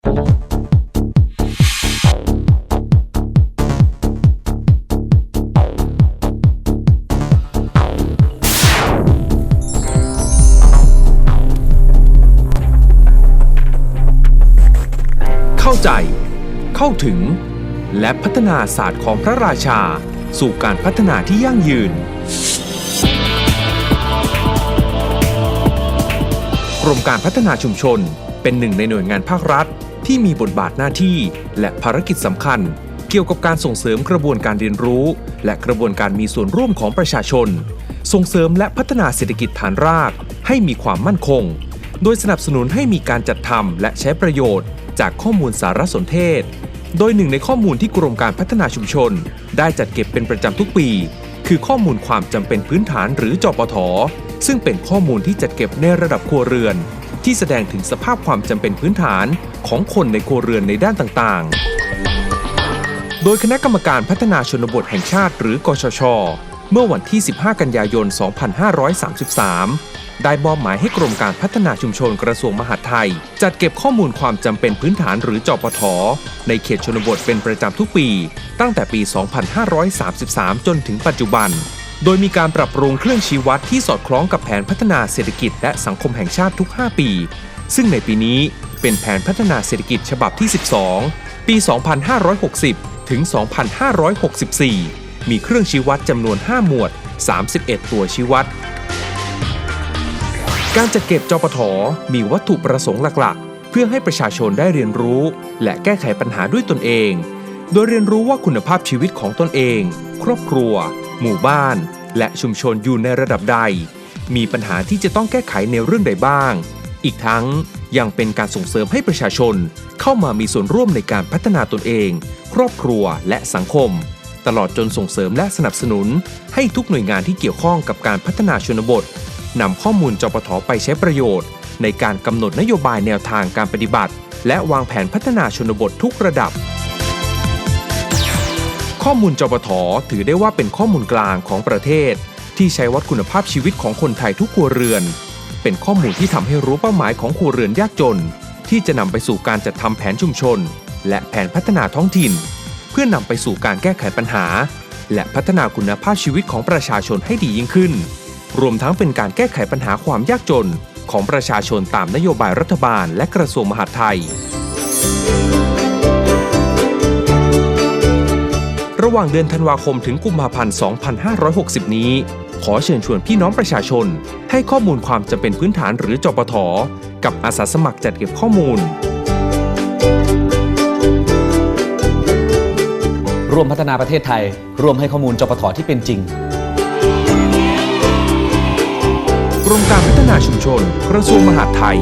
เข้าใจ เข้าถึง และพัฒนาศาสตร์ของพระราชา สู่การพัฒนาที่ยั่งยืน กรมการพัฒนาชุมชนเป็นหนึ่งในหน่วยงานภาครัฐ ที่มีบทบาทหน้าที่ และภารกิจสำคัญ เกี่ยวกับการส่งเสริมกระบวนการเรียนรู้ และกระบวนการมีส่วนร่วมของประชาชน ส่งเสริมและพัฒนาเศรษฐกิจฐานราก ให้มีความมั่นคง โดยสนับสนุนให้มีการจัดทำและใช้ประโยชน์ จากข้อมูลสารสนเทศ โดยหนึ่งในข้อมูลที่กรมการพัฒนาชุมชน ได้จัดเก็บเป็นประจำทุกปี คือข้อมูลความจำเป็นพื้นฐานหรือจปทซึ่งเป็นข้อมูลที่จัดเก็บในระดับครัวเรือน ที่แสดงถึงสภาพความจำเป็นพื้นฐานของคนในครัวเรือนในด้านต่างๆ โดยคณะกรรมการพัฒนาชนบทแห่งชาติหรือกชช เมื่อวันที่ 15 กันยายน 2533 ได้มอบหมายให้กรมการพัฒนาชุมชนกระทรวงมหาดไทย จัดเก็บข้อมูลความจำเป็นพื้นฐานหรือจปท ในเขตชนบทเป็นประจำทุกปี ตั้งแต่ปี 2533 จนถึงปัจจุบัน โดยมีการปรับปรุงเครื่องชี้วัดที่สอดคล้องกับแผนพัฒนาเศรษฐกิจและสังคมแห่งชาติทุก 5 ปี ซึ่งในปีนี้เป็นแผนพัฒนาเศรษฐกิจฉบับที่ 12 ปี 2560 ถึง 2564 มีเครื่องชี้วัดจำนวน 5 หมวด 31 ตัวชี้วัด การจัดเก็บจปทมีวัตถุประสงค์หลักๆ เพื่อให้ประชาชนได้เรียนรู้ และแก้ไขปัญหาด้วยตนเอง โดยเรียนรู้ว่าคุณภาพชีวิตของตนเอง ครอบครัว หมู่บ้าน และชุมชนอยู่ในระดับใด มีปัญหาที่จะต้องแก้ไขในเรื่องใดบ้าง อีกทั้งยังเป็นการส่งเสริมให้ประชาชน เข้ามามีส่วนร่วมในการพัฒนาตนเอง ครอบครัวและสังคม ตลอดจนส่งเสริมและสนับสนุน ให้ทุกหน่วยงานที่เกี่ยวข้องกับการพัฒนาชนบทนำข้อมูลจปทไปใช้ประโยชน์ ในการกำหนดนโยบายแนวทางการปฏิบัติ และวางแผนพัฒนาชนบททุกระดับ ข้อมูลจปทถือได้ว่าเป็นข้อมูลกลางของประเทศ ที่ใช้วัดคุณภาพชีวิตของคนไทยทุกครัวเรือน เป็นข้อมูลที่ทำให้รู้เป้าหมายของครัวเรือนยากจน ที่จะนำไปสู่การจัดทำแผนชุมชน และแผนพัฒนาท้องถิ่น เพื่อนำไปสู่การแก้ไขปัญหา และพัฒนาคุณภาพชีวิตของประชาชนให้ดียิ่งขึ้น รวมทั้งเป็นการแก้ไขปัญหาความยากจน ของประชาชนตามนโยบายรัฐบาล และกระทรวงมหาดไทย ระหว่างเดือนธันวาคมถึงกุมภาพันธ์ 2560 นี้ ขอเชิญชวนพี่น้องประชาชน ให้ข้อมูลความจำเป็นพื้นฐานหรือจปท กับอาสาสมัครจัดเก็บข้อมูล ร่วมพัฒนาประเทศไทย ร่วมให้ข้อมูลจปทที่เป็นจริงกรมการพัฒนาชุมชน กระทรวงมหาดไทย